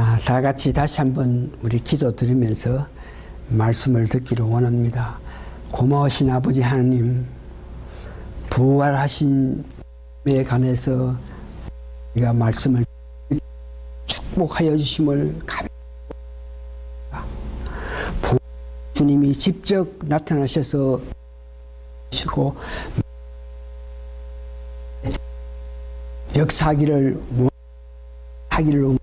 아, 다 같이 다시 한번 우리 기도 드리면서 말씀을 듣기를 원합니다. 고마우신 아버지 하나님, 부활하신 에 관해서 우리가 말씀을 축복하여 주심을 감 주님이 직접 나타나셔서 시고 역사기를 하기를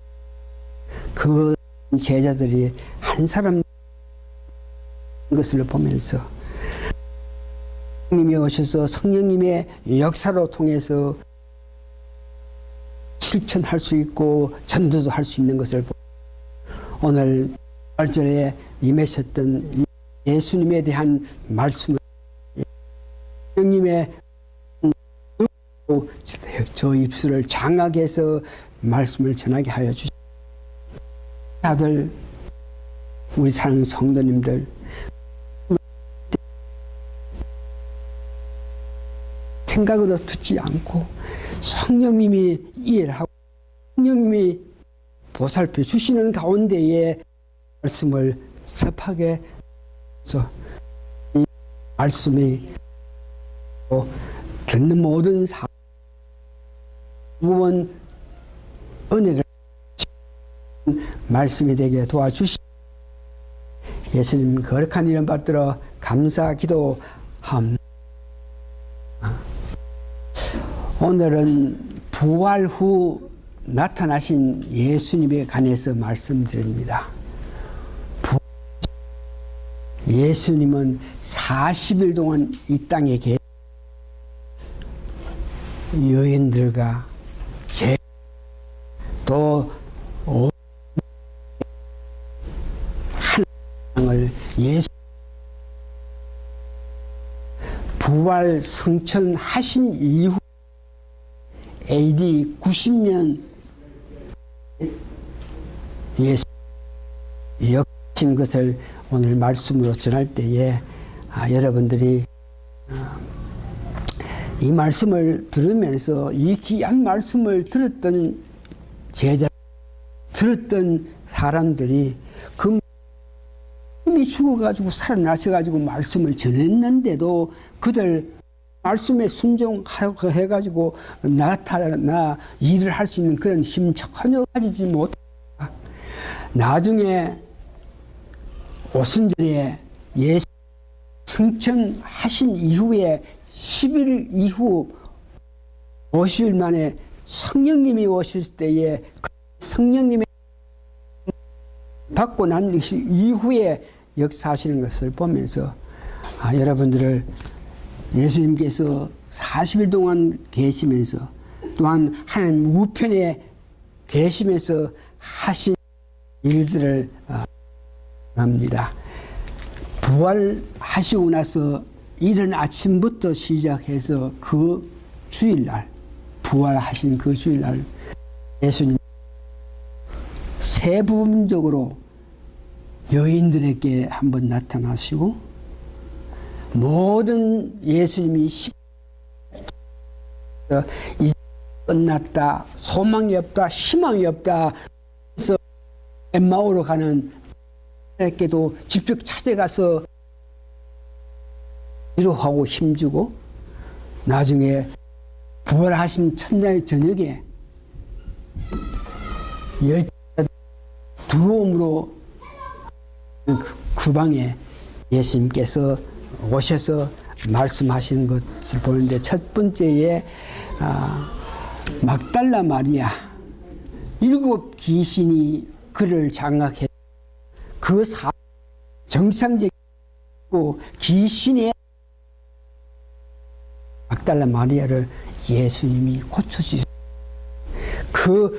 그 제자들이 한 사람 것을 보면서 성령님이 오셔서 성령님의 역사로 통해서 실천할 수 있고 전도도 할 수 있는 것을 보- 오늘 발전에 임하셨던 이 예수님에 대한 말씀을 성령님의 저 입술을 장하게 해서 말씀을 전하게 하여 주시 다들 우리 사는 성도님들. 생각으로 듣지 않고 성령님이 이해를 하고 성령님이 보살펴 주시는 가운데에 말씀을 섭하게 해서 이 말씀이 또 듣는 모든 사 무언 은혜를 말씀이 되게 도와주시 예수님 거룩한 이름 받들어 감사 기도함 오늘은 부활 후 나타나신 예수님에 관해서 말씀드립니다. 부- 예수님은 40일 동안 이 땅에 계 여인들과 제, 또 오- 하나님을 예수 부활 성천하신 이후 AD 90년 예수 역신 것을 오늘 말씀으로 전할 때에 아, 여러분들이 아, 이 말씀을 들으면서 이 귀한 말씀을 들었던 제자 들었던 사람들이 그 이미 죽어가지고 살아나셔가지고 말씀을 전했는데도 그들 말씀에 순종하고 해가지고 나타나 일을 할 수 있는 그런 힘 전혀 가지지 못. 나중에 오순절에 예수 승천하신 이후에 10일 이후 50일 만에 성령님이 오실 때에 그 성령님의 받고 난 이후에 역사하시는 것을 보면서 아, 여러분들을 예수님께서 40일 동안 계시면서 또한 하나님 우편에 계시면서 하신 일들을 아, 합니다. 부활하시고 나서 이른 아침부터 시작해서 그 주일날 부활하신 그 주일날 예수님 세 부분적으로 여인들에게 한번 나타나시고 모든 예수님이 십이 끝났다 소망이 없다 희망이 없다 그래서 엠마오로 가는 에게도 직접 찾아가서 위로하고 힘주고 나중에 부활하신 첫날 저녁에 열 두려움으로 그, 그 방에 예수님께서 오셔서 말씀하시는 것을 보는데 첫 번째에 아, 막달라 마리아 일곱 귀신이 그를 장악해 그 사, 정상적이고 귀신의 막달라 마리아를 예수님이 고쳐주셨 그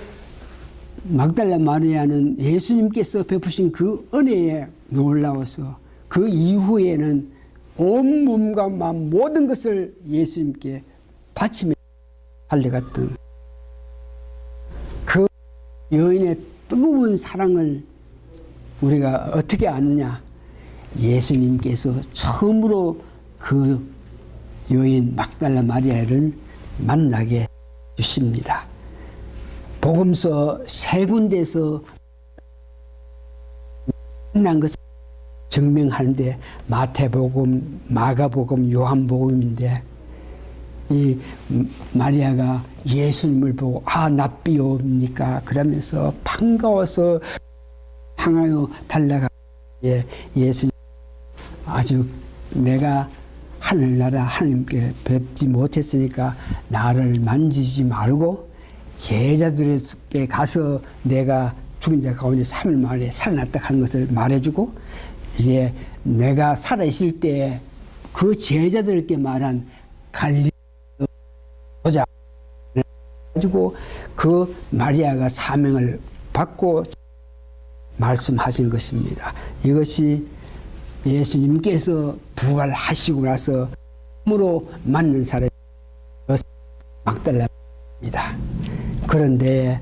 막달라 마리아는 예수님께서 베푸신 그 은혜에 놀라워서 그 이후에는 온 몸과 마음 모든 것을 예수님께 바치며 달려갔던 그 여인의 뜨거운 사랑을 우리가 어떻게 아느냐? 예수님께서 처음으로 그 여인 막달라 마리아를 만나게 주십니다. 복음서 세 군데서 만난 것을 증명하는데 마태복음, 마가복음, 요한복음인데 이 마리아가 예수님을 보고 아 납비옵니까? 그러면서 반가워서 향하여 달라가 예, 예수님 아주 내가 하늘나라 하나님께 뵙지 못했으니까 나를 만지지 말고 제자들에게 가서 내가 죽은 자 가운데 3일 만에 살아났다 하는 것을 말해주고 이제 내가 살아있을 때 그 제자들에게 말한 갈리 보자 가지고 그 마리아가 사명을 받고 말씀하신 것입니다. 이것이 예수님께서 부활하시고 나서 으로 맞는 사람이 막달라입니다. 그런데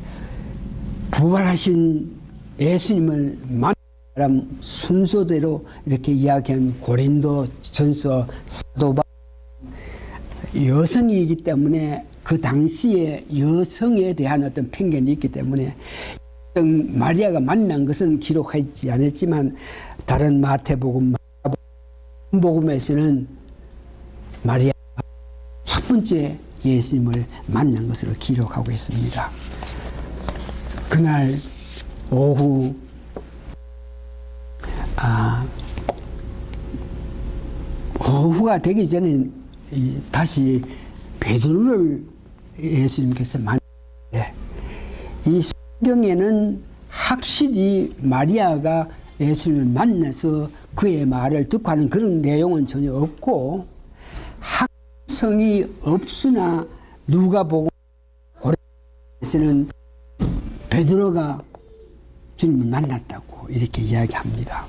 부활하신 예수님을 만난 사람 순서대로 이렇게 이야기한 고린도 전서 사도바 여성이기 때문에 그 당시에 여성에 대한 어떤 편견이 있기 때문에 마리아가 만난 것은 기록하지 않았지만 다른 마태복음, 복음에서는 마리아 첫 번째 예수님을 만난 것으로 기록하고 있습니다. 그날 오후 아 오후가 되기 전에 다시 베드로를 예수님께서 만났는데 이 성경에는 확실히 마리아가 예수님을 만나서 그의 말을 듣고 하는 그런 내용은 전혀 없고 학 성이 없으나 누가 보고 고레에서는 베드로가 주님을 만났다고 이렇게 이야기합니다.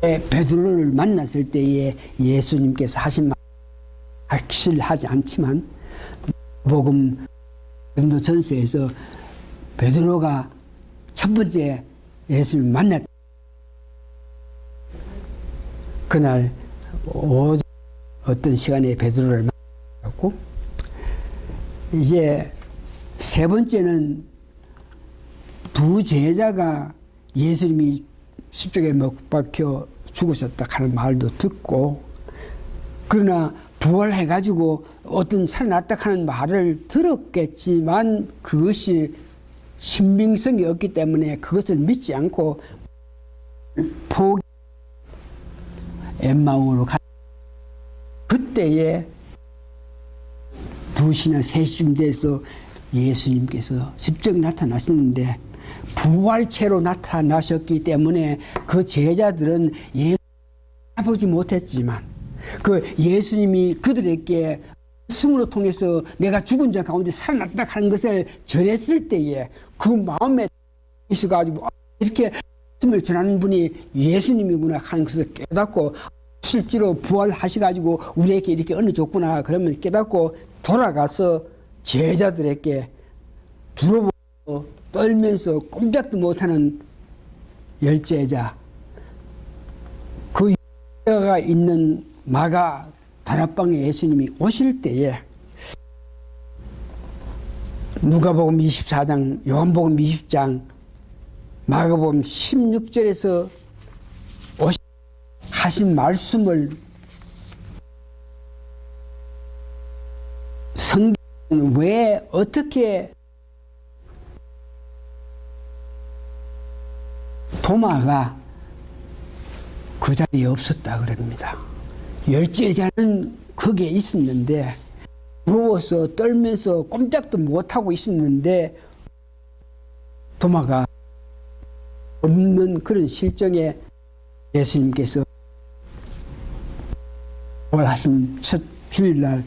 베드로를 만났을 때에 예수님께서 하신 말 확실하지 않지만 복음 전도 전서에서 베드로가 첫 번째 예수님을 만났 그날 오전 어떤 시간에 베드로를 만났고 이제 세 번째는 두 제자가 예수님이 십자가에 못 박혀 죽으셨다 하는 말도 듣고 그러나 부활해 가지고 어떤 살아났다 하는 말을 들었겠지만 그것이 신빙성이 없기 때문에 그것을 믿지 않고 포기 엠마오로 가 그때에 두시나 세시쯤 돼서 예수님께서 직접 나타나셨는데 부활체로 나타나셨기 때문에 그 제자들은 예수 보지 못했지만 그 예수님이 그들에게 숨으로 통해서 내가 죽은 자 가운데 살아났다 하는 것을 전했을 때에 그 마음에 있어가지고 이렇게 말씀을 전하는 분이 예수님이구나 하는 것을 깨닫고 실제로 부활하셔가지고 우리에게 이렇게 은혜 줬구나 그러면 깨닫고 돌아가서 제자들에게 두려워 떨면서 꼼짝도 못하는 열제자 그가 있는 마가 다락방에 예수님이 오실 때에 누가복음 24장, 요한복음 20장, 마가복음 16절에서 하신 말씀을 성경은 왜 어떻게 도마가 그 자리에 없었다 그럽니다. 열제자는 거기에 있었는데 무서워서 떨면서 꼼짝도 못하고 있었는데 도마가 없는 그런 실정에 예수님께서 부활하신 첫 주일날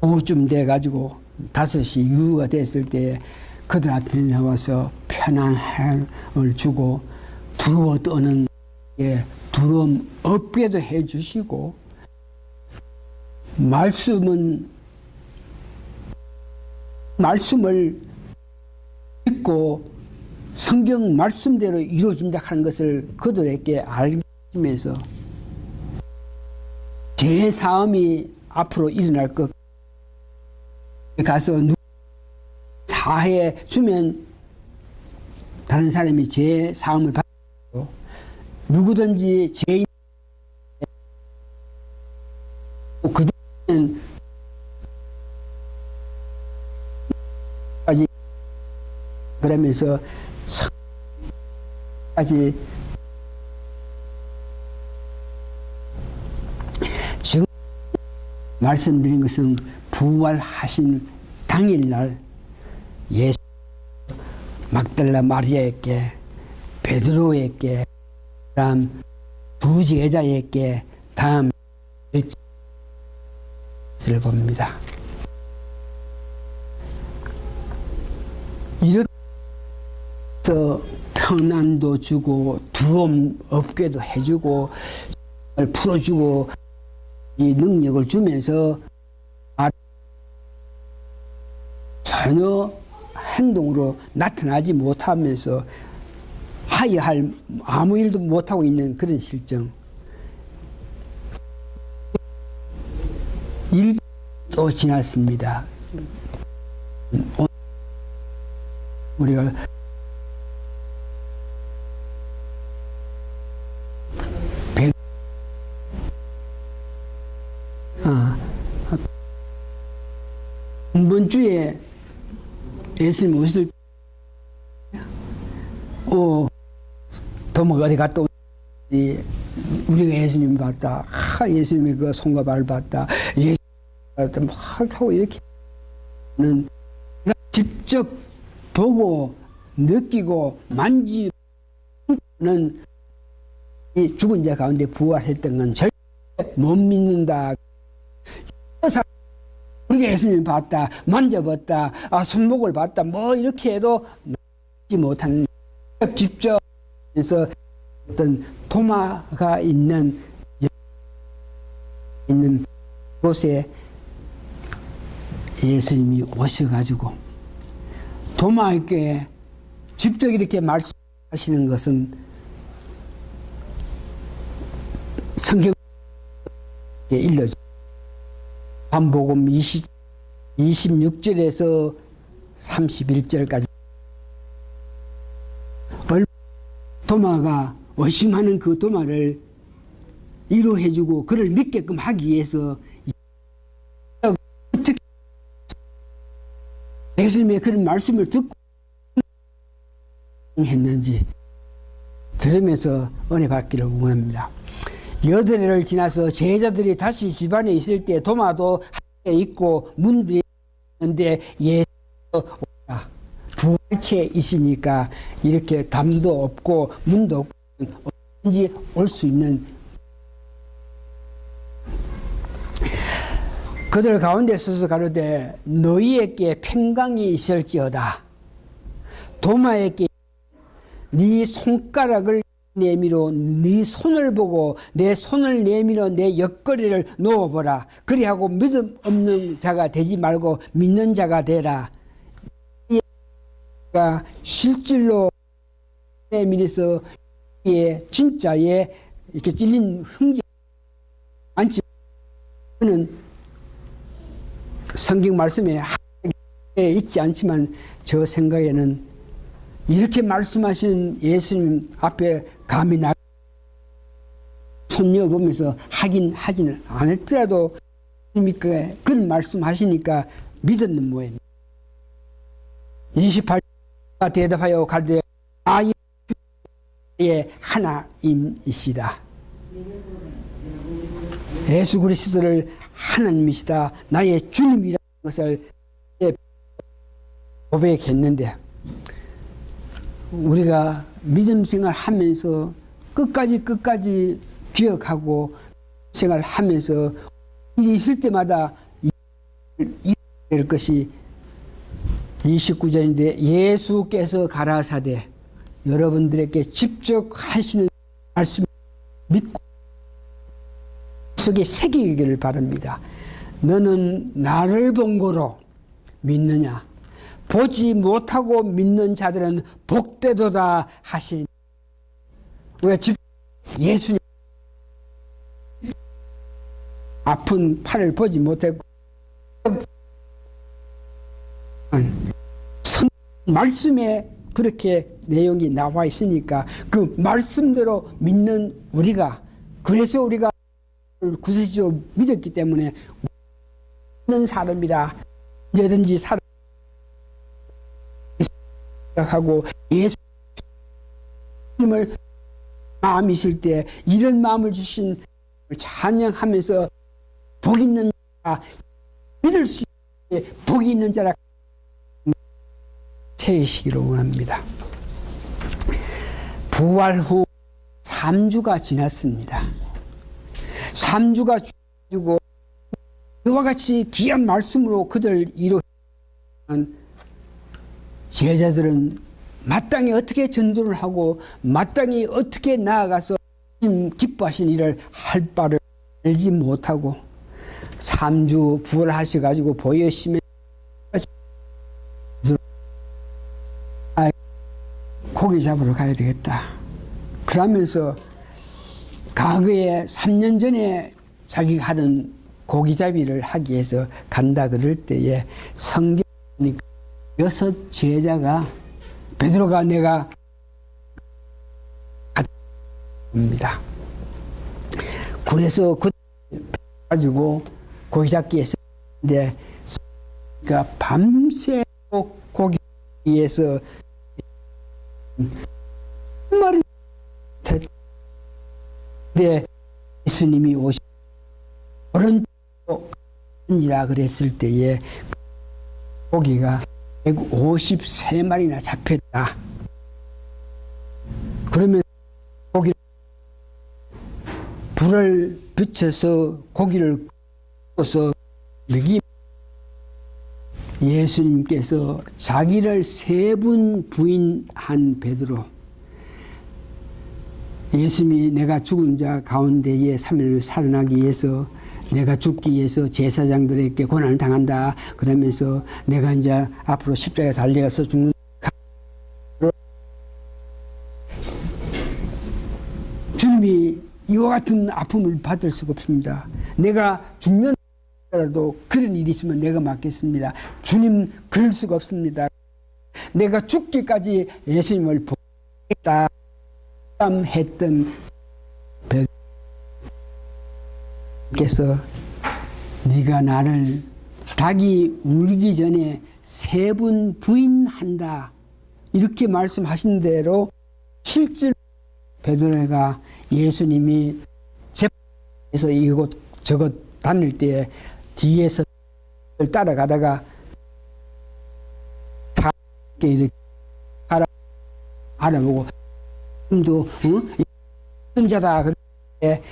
오후쯤 돼가지고 다섯시 이후가 됐을 때 그들 앞에 나와서 편안함을 주고 두려워 떠는 게 두려움 없게도 해주시고 말씀은 말씀을 믿고 성경 말씀대로 이루어진다 하는 것을 그들에게 알면서 제 사음이 앞으로 일어날 것. 가서 사해 주면 다른 사람이 제 사음을 받 누구든지 죄인 그들은 그러면서 까지 지금 말씀드린 것은 부활하신 당일날 예수 막달라 마리아에게 베드로에게 다음 두 제자에게 다음 을 봅니다. 이렇게 해서 평안도 주고 두려움 없게도 해주고 풀어주고 이 능력을 주면서 전혀 행동으로 나타나지 못하면서 하야 할 아무 일도 못하고 있는 그런 실정. 일도 지났습니다. 우리가 배, 아, 이번 주에 예수님 오실 어, 도마가 어디 갔다 오지? 우리가 예수님 봤다. 하, 예수님의 그 손과 발을 봤다. 예수님 봤다. 막 하고 이렇게 는 직접 보고 느끼고 만지는 이 죽은 자 가운데 부활했던 건 절대 못 믿는다. 예수님 봤다, 만져봤다, 아, 손목을 봤다, 뭐 이렇게 해도 지 못한 직접 해서 어떤 도마가 있는 있는 곳에 예수님이 오셔가지고 도마에게 직접 이렇게 말씀하시는 것은 성경에 일러 줘. 반복음 20, 26절에서 31절까지 도마가 의심하는 그 도마를 이루해주고 그를 믿게끔 하기 위해서 어떻게 예수님의 그런 말씀을 듣고 했는지 들으면서 은혜 받기를 원합니다. 여덟 해를 지나서 제자들이 다시 집안에 있을 때 도마도 함께 있고 문들이 있는데 예수 부활체이시니까 이렇게 담도 없고 문도 없고 언제 올수 있는 그들 가운데 서서 가로되 너희에게 평강이 있을지어다. 도마에게 네 손가락을 내밀어 네 손을 보고 내 손을 내밀어 내 옆구리를 놓아보라. 그리하고 믿음 없는 자가 되지 말고 믿는 자가 되라. 가 실질로 내밀어서 예 진짜에 이렇게 찔린 흔적 많지 는 성경 말씀에 있지 않지만 저 생각에는 이렇게 말씀하신 예수님 앞에 감히 나 손녀 보면서 하긴 하지는 않았더라도 그러니까 그런 말씀하시니까 믿었는 모양. 28 대답하여 갈대 아예 하나님이시다. 예수 그리스도를 하나님이시다. 나의 주님이라는 것을 고백했는데 우리가 믿음 생활 하면서 끝까지 끝까지 기억하고 생활 하면서 일이 있을 때마다 될 것이 29절인데 예수께서 가라사대 여러분들에게 직접 하시는 말씀 믿고 속에 새기기를 바랍니다. 너는 나를 본 거로 믿느냐? 보지 못하고 믿는 자들은 복되도다 하신 왜집 예수님 아픈 팔을 보지 못했고 선 말씀에 그렇게 내용이 나와 있으니까 그 말씀대로 믿는 우리가 그래서 우리가 구세주로 믿었기 때문에 믿는 사람이다. 언제든지 살아 하고 예수님을 마음이실 때 이런 마음을 주신 찬양하면서 복 있는 자라 믿을 수 있게 복이 있는 자라 채이시기를 원합니다. 부활 후 3주가 지났습니다. 3주가 주고 이와 같이 귀한 말씀으로 그들 이루는 제자들은 마땅히 어떻게 전도를 하고 마땅히 어떻게 나아가서 기뻐하신 일을 할 바를 알지 못하고 3주 부활하셔가지고 아, 고기 잡으러 가야 되겠다. 그러면서 과거에 3년 전에 자기가 하던 고기잡이를 하기 위해서 간다 그럴 때에 성경 여섯 제자가 베드로가 내가 입니다. 그래서 그 가지고 고기 잡기 했는데 그러니까 밤새 고기 위해서 말이 네 예수님이 오시 오른쪽이라 그랬을 때에 고기가 153마리나 잡혔다. 그러면 고기 불을 붙여서 고기를 구워서 먹이 예수님께서 자기를 세 분 부인한 베드로 예수님이 내가 죽은 자 가운데에 3일 살아나기 위해서 내가 죽기 위해서 제사장들에게 고난을 당한다. 그러면서 내가 이제 앞으로 십자가에 달려서 죽는 주님이 이와 같은 아픔을 받을 수가 없습니다. 내가 죽는 라도 그런 일이 있으면 내가 맡겠습니다. 주님 그럴 수가 없습니다. 내가 죽기까지 예수님을 보겠다 했던 께서 네가 나를 닭이 울기 전에 세분 부인한다. 이렇게 말씀하신 대로 실제로 베드로가 예수님이 제에서 이곳 저곳 다닐 때 뒤에서 따라가다가 다 이렇게 알아 알아보고 도 어? 자다. 그런데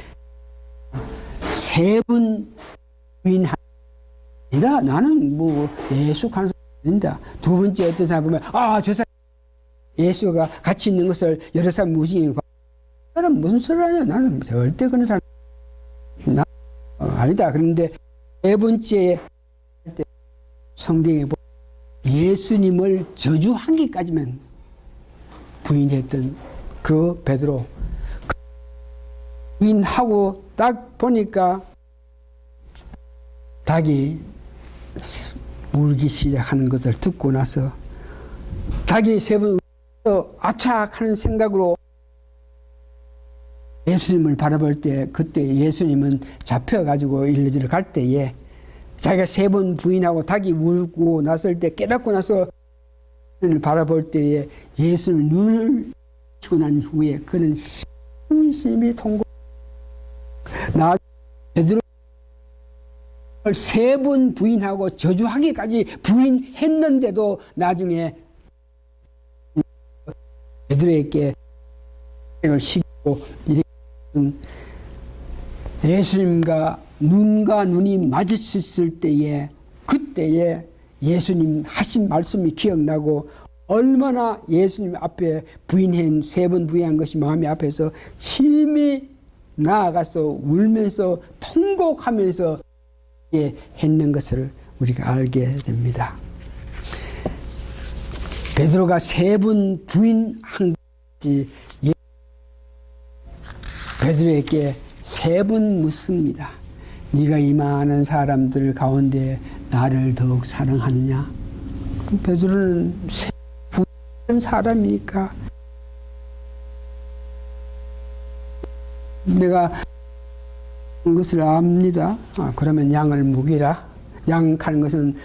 세분 부인한 아니라 나는 뭐 예수 가는 사람인다. 두 번째 어떤 사람 보면 아저 사람 예수가 같이 있는 것을 여러 사람 무시해 사람 무슨 소리 하냐? 나는 절대 그런 사람 나 어, 아니다. 그런데 세 번째 때 성경에 보면 예수님을 저주하기까지만 부인했던 그 베드로 부 인하고 딱 보니까 닭이 울기 시작하는 것을 듣고 나서 닭이 세번 아차하는 생각으로 예수님을 바라볼 때 그때 예수님은 잡혀가지고 일러지러 갈 때에 자기가 세 번 부인하고 닭이 울고 났을 때 깨닫고 나서 바라볼 때에 예수님을 눈을 치고 난 후에 그는 심심히 통고 나 베드로 세 번 부인하고 저주하기까지 부인했는데도 나중에 베드로에게 을 시키고 예수님과 눈과 눈이 마주쳤을 때에 그때에 예수님 하신 말씀이 기억나고 얼마나 예수님 앞에 부인한 세 번 부인한 것이 마음이 앞에서 심히 나아가서 울면서 통곡하면서 했는 것을 우리가 알게 됩니다. 베드로가 세번 부인한 것이 베드로에게 세번 묻습니다. 네가 이 많은 사람들 가운데 나를 더욱 사랑하느냐? 베드로는 세 부인 사람이니까 내가 것을 압니다. 아, 그러면 양을 먹이라. 양 하는 것은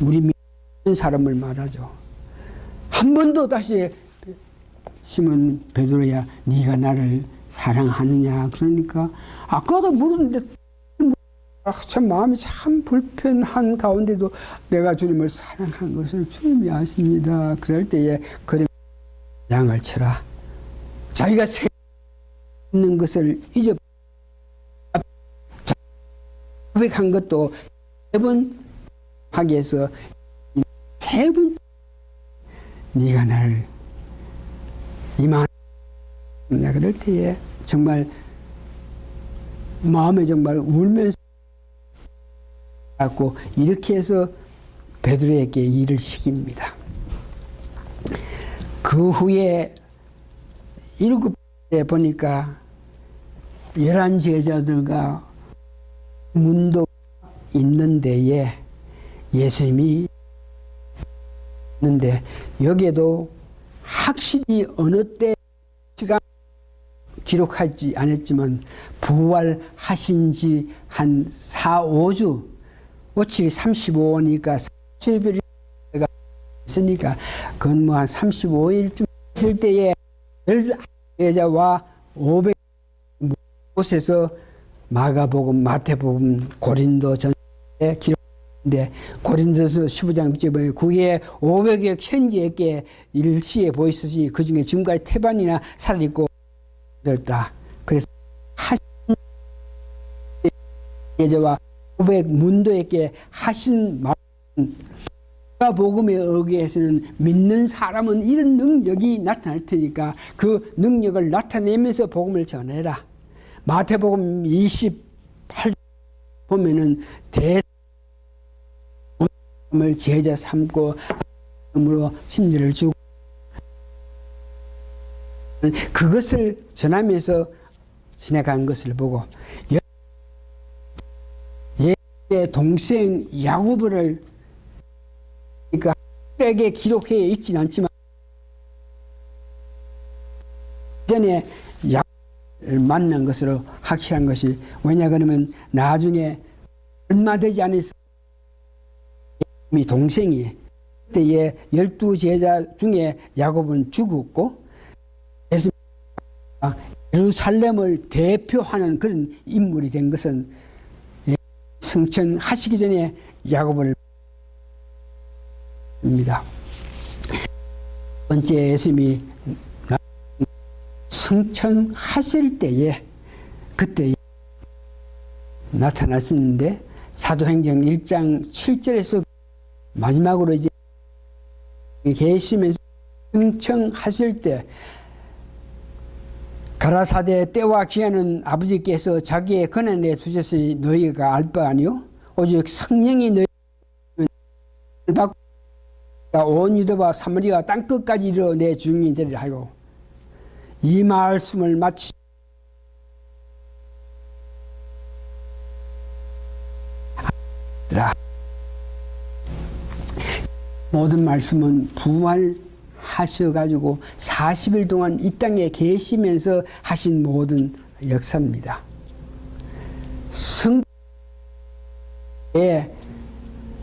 우리 사람을 말하죠. 한 번도 다시 시몬 베드로야 네가 나를 사랑하느냐 그러니까 아까도 물었는데 아, 참 마음이 참 불편한 가운데도 내가 주님을 사랑한 것을 주님이 아십니다. 그럴 때에 그래 양을 쳐라. 자기가 세 있는 것을 잊어 고백한 것도 세번 하기 위해서 세번 네가 나를 이만 내가 그럴 때에 정말 마음에 정말 울면서 갖고 이렇게 해서 베드로에게 일을 시킵니다. 그 후에 일곱 때 보니까 열한 제자들과 문도 있는 데에 예수님이 있는데 여기에도 확실히 어느 때 시간 기록하지 않았지만 부활하신 지 한 4, 5주 5칠이 35니까 30일이 있으니까 그건 뭐 한 35일쯤 있을 때에 열 여자와 500 곳에서 마가복음, 마태복음, 고린도 전에 기록인데 고린도서 15장 6절에 그에 500여 현지에게 일시에 보이듯이 그 중에 지금까지 태반이나 살아있고 들었다. 그래서 하신 예저와 500 문도에게 하신 말씀 복음에 의해서는 믿는 사람은 이런 능력이 나타날 테니까 그 능력을 나타내면서 복음을 전해라. 마태복음 28 보면은 대을 제자 삼고 으로 심리를 주고 그것을 전하면서 지나간 것을 보고 예의 동생 야고보를 그러니까 에게 기록해 있진 않지만 전에 야고보를 만난 것으로 확실한 것이 왜냐 그러면 나중에 얼마 되지 않았어 이 동생이 그때에 열두 제자 중에 야곱은 죽었고 예수 예루살렘을 대표하는 그런 인물이 된 것은 승천하시기 전에 야곱을 입니다. 번째 예수님이 승천하실 때에 그때 나타났었는데 사도행전 1장 7절에서 마지막으로 이제 계시면서 승천하실 때 가라사대 때와 기한은 아버지께서 자기의 권한에 두셨으니 너희가 알 바 아니요 오직 성령이 너희 받고 온 유다와 사마리아 땅끝까지 이르러 내 주인이 되리라 하고 이 말씀을 마치 모든 말씀은 부활 하셔가지고 40일 동안 이 땅에 계시면서 하신 모든 역사입니다. 승에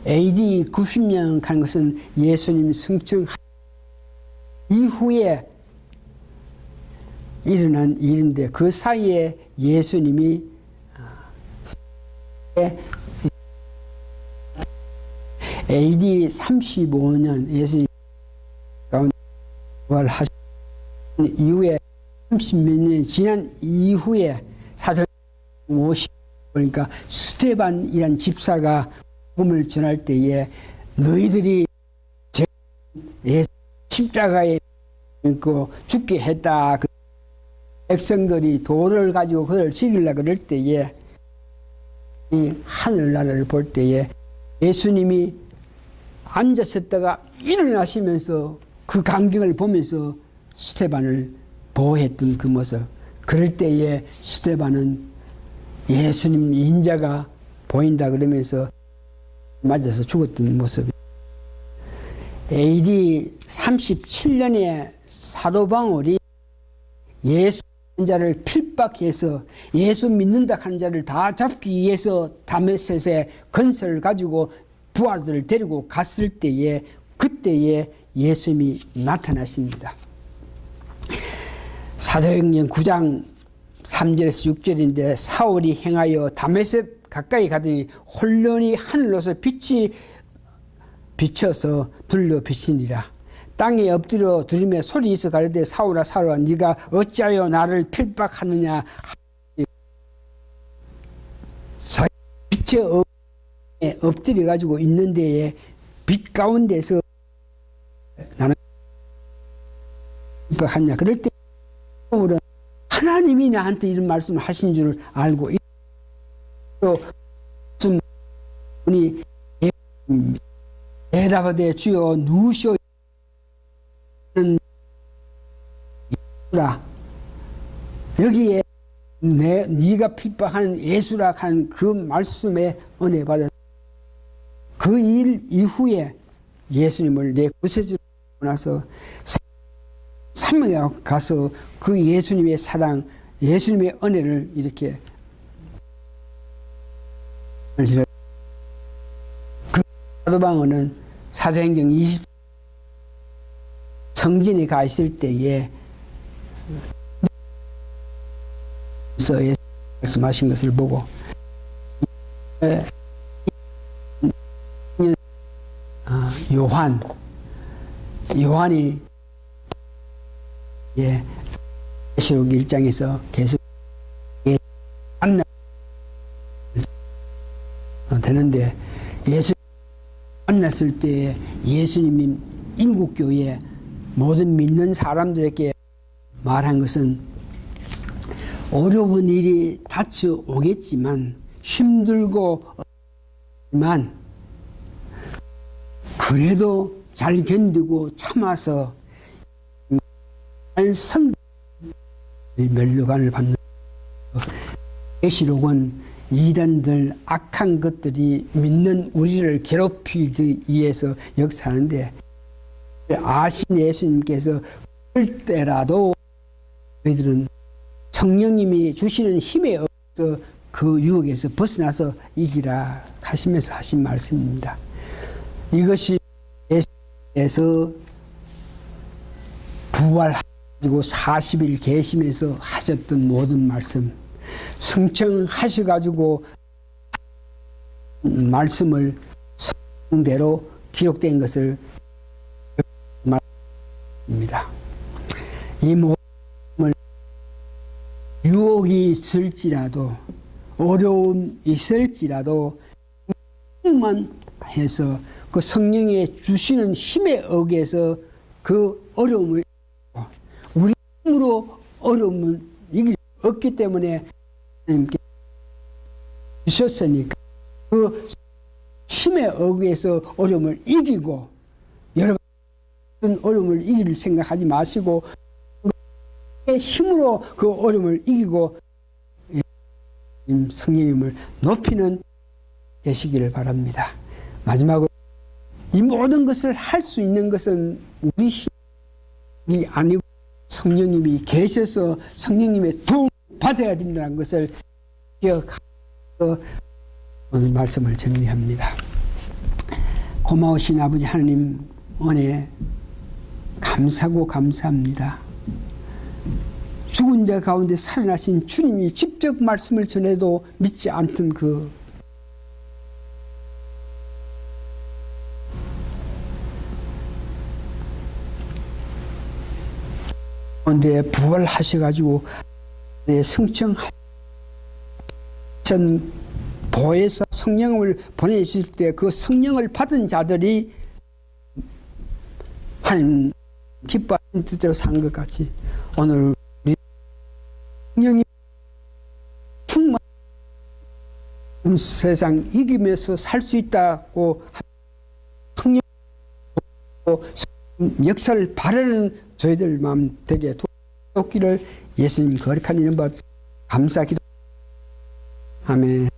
AD 90년 간 것은 예수님 승천 이후에 일어난 일인데 그 사이에 예수님이 AD 35년 예수님 가운데 부활하신 이후에 30몇 년이 지난 이후에 사도 50 그러니까 스테반이란 집사가 복음을 전할 때에 너희들이 예수 십자가에 그 죽게 했다. 그 백성들이 돌을 가지고 그를 죽이려 그럴 때에 이 하늘나라를 볼 때에 예수님이 앉았었다가 일어나시면서 그 광경을 보면서 스테반을 보호했던 그 모습. 그럴 때에 스테반은 예수님 인자가 보인다 그러면서 맞아서 죽었던 모습. AD 37년에 사도 바울이 예수 자를 필박해서 예수 믿는다 하는 자를 다 잡기 위해서 다메섹에 건설을 가지고 부하들을 데리고 갔을 때에 그때에 예수님이 나타나십니다. 사도행전 9장 3절에서 6절인데 사울이 행하여 다메섹 가까이 가더니 혼련히 하늘로서 빛이 비쳐서 둘러 비치니라. 땅에 엎드려 들으며 소리 있어 가르되 사울아 사울아 네가 어찌하여 나를 필박하느냐? 엎에 엎드려 가지고 있는 데에 빛 가운데서 나는 필박하냐? 그럴 때 사울은 하나님이 나한테 이런 말씀을 하신 줄 알고 또 무슨 분이 대답하되 주여 누우 시오 라. 여기에 내 네가 핍박하는 예수라 하는 그 말씀에 은혜 받아 그일 이후에 예수님을 내 구세주로 나서 산명에 가서 그 예수님의 사랑 예수님의 은혜를 이렇게 그 사도방어는 사도행전 20 성진이 가 있을 때에 서 예수 말씀하신 것을 보고 에, 아, 요한 요한이 예 계시록 1장에서 계속 예, 만나 어, 되는데 예수 만났을 때 예수님이 교회 모든 믿는 사람들에게 말한 것은 어려운 일이 닥쳐오겠지만 힘들고 만 그래도 잘 견디고 참아서 성 멸류관을 받는 계시록은 이단들 악한 것들이 믿는 우리를 괴롭히기 위해서 역사하는데 아신 예수님께서 그럴 때라도 저희들은 성령님이 주시는 힘에 의해서 그 유혹에서 벗어나서 이기라 하시면서 하신 말씀입니다. 이것이 예수께서 부활하시고 40일 계시면서 하셨던 모든 말씀 승청하셔가지고 말씀을 성대로 기록된 것을 말 입니다. 이 모임을 유혹이 있을지라도 어려움 있을지라도 만 해서 그 성령의 주시는 힘에 의해서 그 어려움을 우리 힘으로 어려움은 이길 수 없기 때문에 하나님께 주셨으니까 그 힘에 의해서 어려움을 이기고 어떤 어려움을 이길 생각하지 마시고 그 힘으로 그 어려움을 이기고 성령님을 높이는 되시기를 바랍니다. 마지막으로 이 모든 것을 할 수 있는 것은 우리 힘이 아니고 성령님이 계셔서 성령님의 도움 받아야 된다는 것을 기억하면서 오늘 말씀을 정리합니다. 고마우신 아버지 하나님 은혜 감사고 감사합니다. 죽은 자 가운데 살아나신 주님이 직접 말씀을 전해도 믿지 않던 그 가운데 부활하셔가지고 전 보혜사 성령을 보내실 때 그 성령을 받은 자들이 하나님 기뻐하는 뜻대로 산 것 같이 오늘 우리 성령이 충만 세상 이기면서 살 수 있다고 성령 역사를 바라는 저희들 마음 되게 돕기를 예수님 거룩한 이름 받 감사 기도 아멘.